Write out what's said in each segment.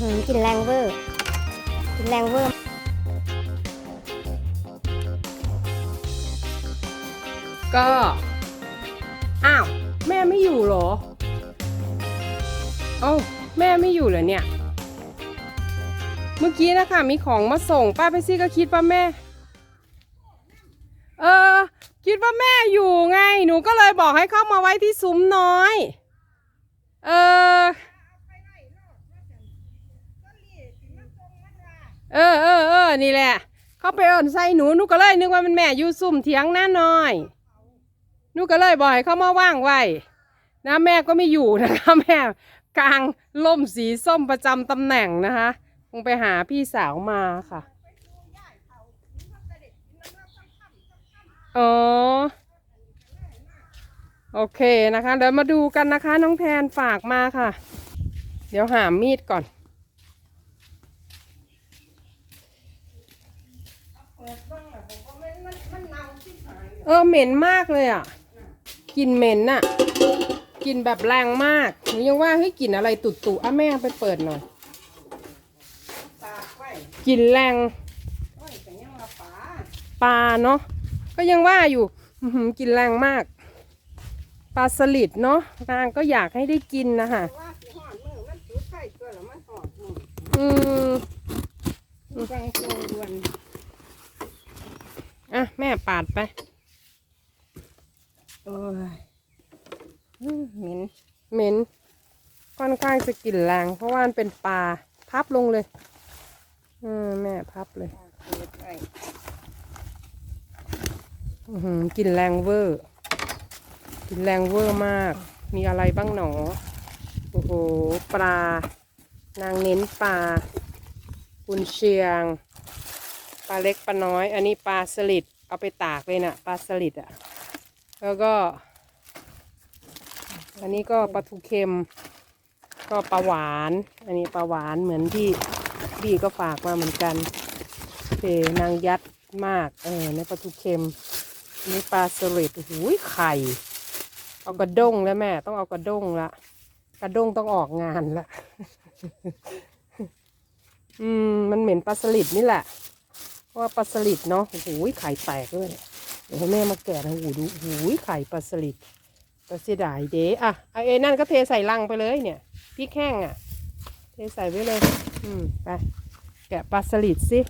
กินแรงเวอร์กินแรงเวอร์ก็ อ้าว แม่ไม่อยู่เหรอ เอ้า แม่ไม่อยู่เหรอเนี่ย เมื่อกี้นะคะมีของมาส่งป้าไปซี่ก็คิดว่าแม่ เออ คิดว่าแม่อยู่ไง หนูก็เลยบอกให้เข้ามาไว้ที่ซุ้มน้อย เออ เออเออเออนี่แหละ เขาไปเอินใส่หนูหนูก็เลย นึกว่ามันแม่อยู่ซุ่มเถียงหน้าน้อยหนูก็เลยบ่อกให้เขามาว่างไว้นะแม่ก็ไม่อยู่นะคะแม่กลางล่มสีส้มประจำตำแหน่งนะคะคงไปหาพี่สาวมาค่ะอ๋อโอเคนะคะ เดี๋ยวมาดูกันนะคะ น้องแทนฝากมาค่ะ เดี๋ยวหามีดก่อน เออเหม็นมากเลยอะกลิ่นเหม็นน่ะกลิ่นแบบแรงมากหนูยังว่าเฮ้ยกลิ่นอะไรตุ่ตุอะแม่ไปเปิดหน่อยกลิ่นแรงปลาเนาะก็ยังว่าอยู่อื้อหือกลิ่นแรงมาก ปลาสลิดเนาะนางก็อยากให้ได้กินนะคะอืมอะ แม่ปาดไป โอ้ยเหม็นเหม็นค่อนข้างจะกลิ่นแรงเพราะว่ามันเป็นปลาพับลงเลยเออแม่พับเลยอื้อหือกลิ่นแรงเวอร์กลิ่นแรงเวอร์มาก มีอะไรบ้างหนอ โอ้โห ปลา นางเน้นปลากุนเชียง ปลาเล็กปลาน้อย อันนี้ปลาสลิด เอาไปตากเลยนะ่ะ ปลาสลิดอะ่ะ แล้วก็ อันนี้ก็ปลาทูเค็ม ก็ปลาหวาน อันนี้ปลาหวานเหมือนที่บีก็ฝากมาเหมือนกันเคนางยัดมาก เออในปลาทูเค็มนี่ปลาสลิดโอ้โหไข่ เอากระด้งแล้วแม่ ต้องเอากระด้งละ กระด้งต้องออกงานละ อืม มันเหม็นปลาสลิดนี่แหละ เพราะว่าปลาสลิดเนาะ โอ้โหไข่แตกเลยเดี๋ยวให้แม่มาแกะนะโอ้โหดูโอ้โหไข่ปลาสลิดปลาเสียดายเด้อะเอาเอ้นั่นก็เทใส่ลังไปเลยเนี่ยพริกแห้งอะ เทใส่ไว้เลย อืมไปแกะปลาสลิดสิ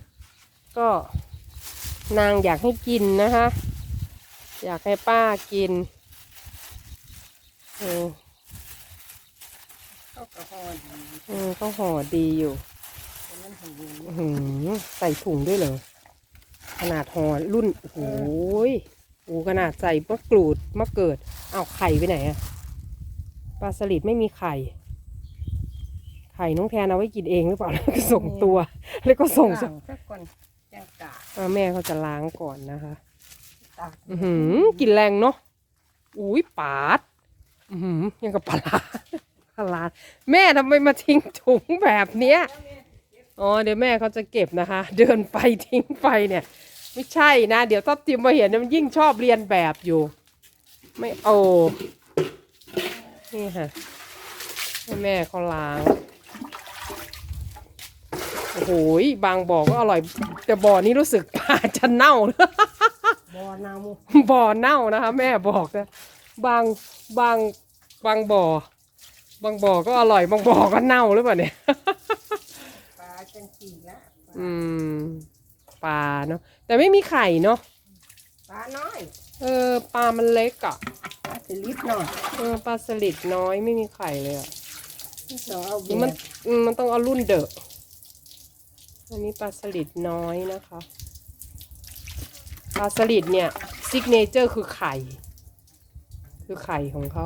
ก็นางอยากให้กินนะคะ อยากให้ป้ากินเออเข้ากระหอนเออก็ห่อดีอยู่มันหูอื้อหือใส่ถุงด้วยเหรอ ขนาดห่อรุ่นโอ้โหยโอ้ขนาดใส่มะกรูดมะเกิด เอาวไข่ไปไหนอะปลาสลิดไม่มีไข่ ไข่น้องแทนเอาไว้กินเองหรือเปล่าแล้วก็ส่งตัว แล้วก็ส่งสั่งสักคนยังกาอ่าแม่เขาจะล้างก่อนนะคะตักอือหือกลินแรงเนาะอุ้ยปาด อือหือยังกับปลาร้าปลาร้าแม่ทำไมมาทิ้งถุงแบบเนี้ย อ๋อเดี๋ยวแม่เขาจะเก็บนะคะ เดินไปทิ้งไปเนี่ย ไม่ใช่นะ เดี๋ยวถ้าติมมาเห็นเนี่ยมันยิ่งชอบเรียนแบบอยู่ ไม่โอ้นี่ค่ะให้แม่เขาล้างโอ้โหยบางบ่อก็อร่อย แต่บ่อนี้รู้สึกปลาจะเน่าบ่อนาบ่อเน่านะคะ แม่บอกนะบางบางบางบ่อ บางบ่อก็อร่อยบางบ่อก็เน่าหรือเปล่าเนี่ย ปลาจังสีละอืมปลาเนาะแต่ไม่มีไข่เนาะปลาน้อยเออปลามันเล็กอะ่ะปลาสลิดหน่อยเออปลาสลิดน้อยไม่มีไข่เลยอะ่ะต้องเอาเบีมันยร์อืมมันต้องเอารุ่นเดอะอันนี้ปลาสลิดน้อยนะคะปลาสลิดเนี่ยซิกเนเจอร์คือไข่ คือไข่ของเขา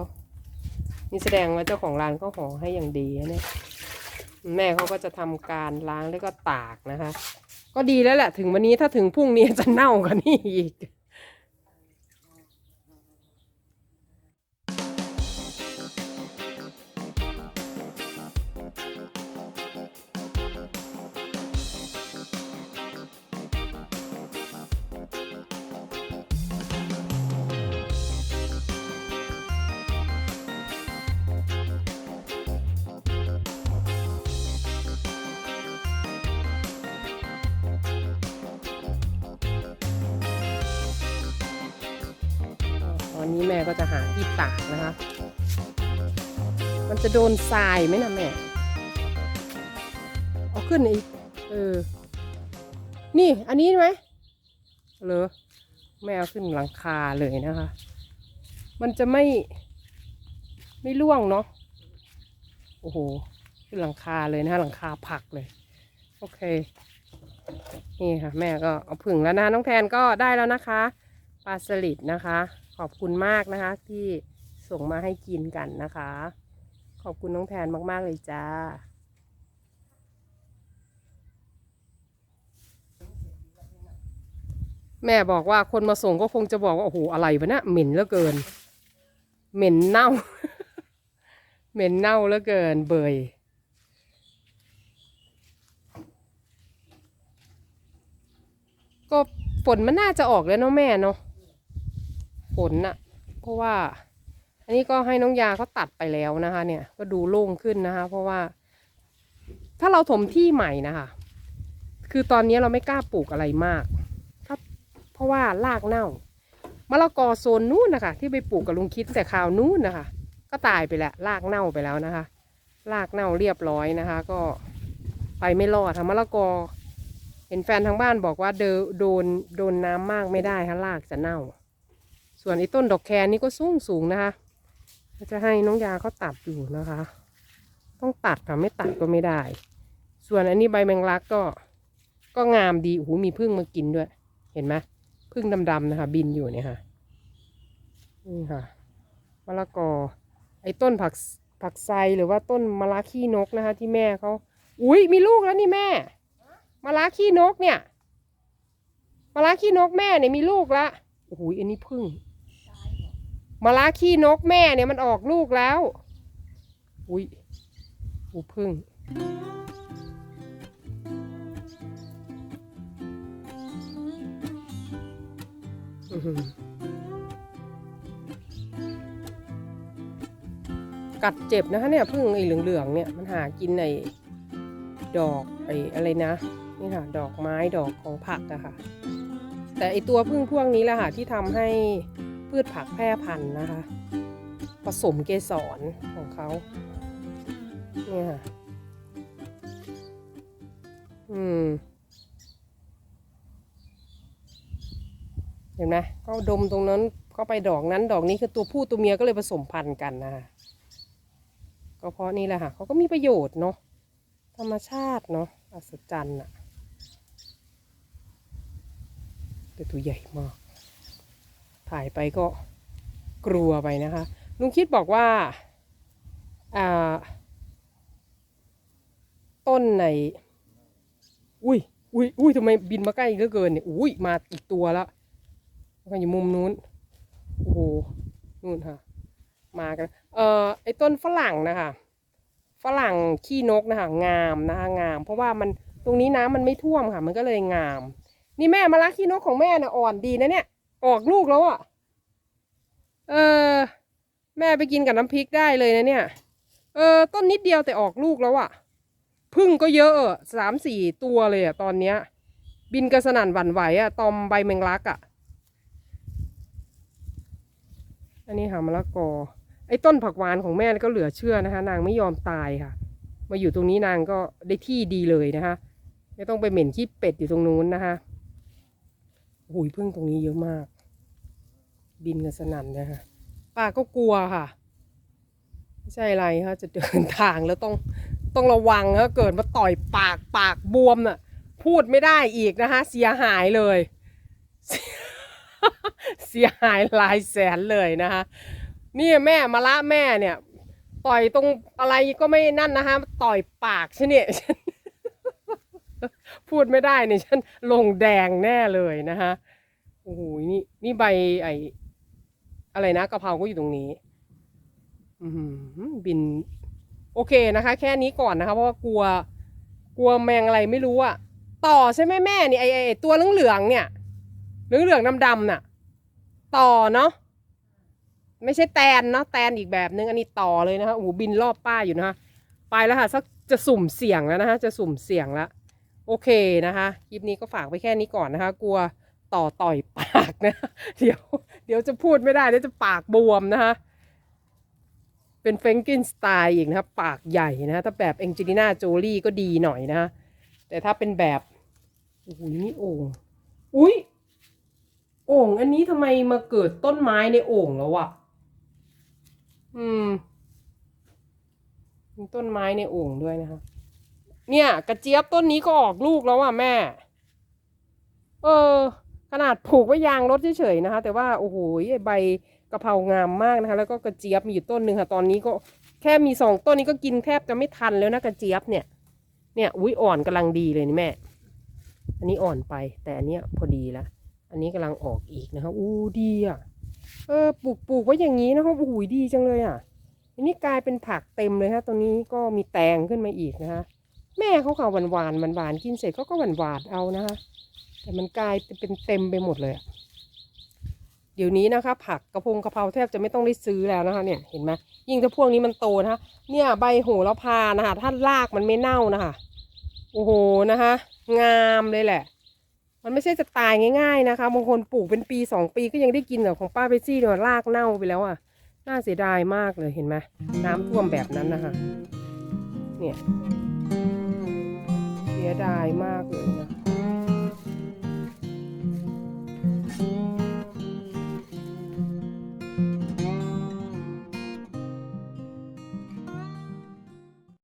นี่แสดงว่าเจ้าของร้านเขาห่อให้อย่างดีนะเนี่ย แม่เขาก็จะทำการล้างแล้วก็ตากนะคะ ก็ดีแล้วแหละถึงวันนี้ถ้าถึงพรุ่งนี้จะเน่ากันนี่อีก วันนี้แม่ก็จะหาที่ตากนะคะ มันจะโดนทรายไหมนะแม่ เอาขึ้นอีก เออ นี่ อันนี้ไหมเหรอแม่เอาขึ้นหลังคาเลยนะคะ มันจะไม่ ไม่ร่วงเนาะ โอ้โห ขึ้นหลังคาเลยนะคะ หลังคาผักเลย โอเค นี่ค่ะ แม่ก็เอาผึ่งแล้วนะ น้องแทนก็ได้แล้วนะคะปลาสลิดนะคะ ขอบคุณมากนะคะ ที่ส่งมาให้กินกันนะคะ ขอบคุณน้องแทนมาก ๆ เลยจ้า แม่บอกว่าคนมาส่งก็คงจะบอกว่า โอ้โห อะไรวะเนี่ยเหม็นเหลือเกิน เหม็นเน่า เหม็นเน่าเหลือเกินเบยก็ฝนมันน่าจะออกแล้วเนาะแม่เนาะ ฝนน่ะ เพราะว่า อันนี้ก็ให้น้องยาเขาตัดไปแล้วนะคะ เนี่ย ก็ดูโล่งขึ้นนะคะ เพราะว่า ถ้าเราถมที่ใหม่นะคะ คือตอนนี้เราไม่กล้าปลูกอะไรมากถ้าเพราะว่ารากเน่ามะละกอโซนนู้นนะคะ ที่ไปปลูกกับลุงคิดแต่คราวนู้นนะคะ ก็ตายไปแล้วรากเน่าไปแล้วนะคะ รากเน่าเรียบร้อยนะคะ ก็ไปไม่รอดทำมะละกอ เห็นแฟนทางบ้านบอกว่าเดโดนโดนน้ำมากไม่ได้ค่ะรากจะเน่า ส่วนไอ้ต้นดอกแครนี่ก็สูงสูงนะคะจะให้น้องยาเขาตัดอยู่นะคะ ต้องตัดค่ะไม่ตัดก็ไม่ได้ ส่วนอันนี้ใบแมงลักก็ ก็งามดีโอ้โหมีพึ่งมากินด้วย เห็นไหมพึ่งดำๆนะคะ บินอยู่เนี่ยค่ะนี่ค่ะมะละกอ ไอ้ต้นผักผักไซหรือว่าต้นมะระขี้นกนะคะ ที่แม่เขาอุ้ยมีลูกแล้วนี่แม่มะระขี้นกเนี่ยมะระขี้นกแม่เนี่ยมีลูกละโอ้โหอันนี้พึ่ง มะระขี้นกแม่เนี่ยมันออกลูกแล้ว อุ้ยอูพึ่ง กัดเจ็บนะคะเนี่ยพึ่งไอ้เหลืองๆเนี่ยมันหากินในดอกไอ้อะไรนะ นี่ค่ะ ดอกไม้ดอกของผักอะค่ะ แต่ไอตัวพึ่งพวกนี้แหละค่ะที่ทำให้ พืชผักแพร่พันธุ์นะคะ ผสมเกสรของเขาเนี่ยค่ะอืม เห็นไหมก็ดมตรงนั้นก็ไปดอกนั้นดอกนี้คือตัวผู้ตัวเมียก็เลยผสมพันธุ์กันนะคะก็เพราะนี่แหละค่ะเขาก็มีประโยชน์เนาะธรรมชาติเนาะอัศจรรย์อะแต่ตัวใหญ่มาก ถ่ายไปก็กลัวไปนะคะ ลุงคิดบอกว่าต้นในอุ้ยอุ้ยอุ้ยทำไมบินมาใกล้เหลือเกินเนี่ยอุ้ยมาอีกตัวแล้วก็อยู่มุมนู้นโอ้โหนู่นค่ะ มากัน เอ่อไอ้ต้นฝรั่งนะคะฝรั่งขี้นกนะคะงามนะคะงาม เพราะว่ามันตรงนี้น้ำมันไม่ท่วมค่ะ มันก็เลยงาม นี่แม่มาละขี้นกของแม่น่ะอ่อนดีนะเนี่ย ออกลูกแล้วอะ่ะ เออ แม่ไปกินกับน้ำพริกได้เลยนะเนี่ย เออ ต้นนิดเดียวแต่ออกลูกแล้วอะ่ะพึ่งก็เยอะสามสี่ตัวเลยอะ่ะตอนเนี้ย บินกระสนั่นหวั่นไหวอะ่ะ ตอมใบแมงลักอะ่ะ อันนี้ค่ะมะละกอ ไอ้ต้นผักหวานของแม่ก็เหลือเชื่อนะคะ นางไม่ยอมตายค่ะ มาอยู่ตรงนี้นางก็ได้ที่ดีเลยนะคะ ไม่ต้องไปเหม็นขี้เป็ดอยู่ตรงนู้นนะคะหุยพึ่งตรงนี้เยอะมาก บินกันสนั่นเลยค่ะป้าก็กลัวค่ะ ไม่ใช่อะไรค่ะจะเดินทางแล้วต้องต้องระวังนะเกิดมาต่อยปากปากบวมน่ะ พูดไม่ได้อีกนะคะเสียหายเลย เสียหายหลายแสนเลยนะคะนี่แม่มาละแม่เนี่ย ต่อยตรงอะไรก็ไม่นั่นนะคะต่อยปากฉันเนี่ยพูดไม่ได้เนี่ยฉันลงแดงแน่เลยนะคะโอ้โหนี่นี่ใบไอ อะไรนะกะเพราก็อยู่ตรงนี้อบิน โอเคนะคะ แค่นี้ก่อนนะคะ เพราะว่ากลัว กลัวแมงอะไรไม่รู้อะต่อใช่ไหมแม่นี่ไอไอไอตัวเหลืองๆเนี่ยเหลืองเหลืองๆดำๆน่ะ ต่อเนาะไม่ใช่แตนเนาะแตนอีกแบบนึงอันนี้ต่อเลยนะคะโอ้โหบินรอบป้าอยู่นะคะไปแล้วค่ะสักจะสุ่มเสี่ยงแล้วนะคะจะสุ่มเสี่ยงแล้วโอเคนะคะคลิปนี้ก็ฝากไปแค่นี้ก่อนนะคะ กลัว ต่อต่อยปากนะ เดี๋ยว เดี๋ยวจะพูดไม่ได้เดี๋ยวจะปากบวมนะคะเป็นเฟงกินสไตล์อีกนะปากใหญ่นะถ้าแบบเองจิลิน่าโจลี่ก็ดีหน่อยนะแต่ถ้าเป็นแบบโอ้โหนี่โอ่งอุ้ยโอ่งอันนี้ทำไมมาเกิดต้นไม้ในโอ่งแล้วอะอืมต้นไม้ในโอ่งด้วยนะคะเนี่ย กระเจี๊ยบต้นนี้ก็ออกลูกแล้วอะแม่ เออ ขนาดผูกไว้ยางรถเฉยๆนะคะ แต่ว่าโอ้โหใบกะเพรางามมากนะคะ แล้วก็กระเจี๊ยบมีอยู่ต้นหนึ่งค่ะ ตอนนี้ก็แค่มีสองต้นนี้ก็กินแทบจะไม่ทันแล้วนะกระเจี๊ยบเนี่ย เนี่ยอุ้ยอ่อนกำลังดีเลยนี่แม่ อันนี้อ่อนไปแต่อันเนี้ยพอดีละอันนี้กำลังออกอีกนะคะอู้ดีอะ เออปลูกปลูกไว้อย่างนี้นะคะโอ้โหดีจังเลยอะ อันนี้กลายเป็นผักเต็มเลยฮะตัวนี้ก็มีแตงขึ้นมาอีกนะคะ แม่เขาเขาหวานหวานหวานหวานกินเสร็จเขาก็หวานหวานเอานะคะ แต่มันกลายเป็นเต็มไปหมดเลยอะเดี๋ยวนี้นะคะ ผักกระพงกระเพราแทบจะไม่ต้องได้ซื้อแล้วนะคะ เนี่ยเห็นไหมยิ่งถ้าพวกนี้มันโตนะคะ เนี่ยใบโหระพานะคะถ้ารากมันไม่เน่านะคะโอ้โหนะคะ งามเลยแหละ มันไม่ใช่จะตายง่ายๆนะคะบางคนปลูกเป็นปีสองปีก็ยังได้กินกับของป้าเบซี่เนี่ยรากเน่าไปแล้วอะน่าเสียดายมากเลยเห็นไหมน้ำท่วมแบบนั้นนะคะ เนี่ยเสียดายมากเลยนะคะ Mm-hmm.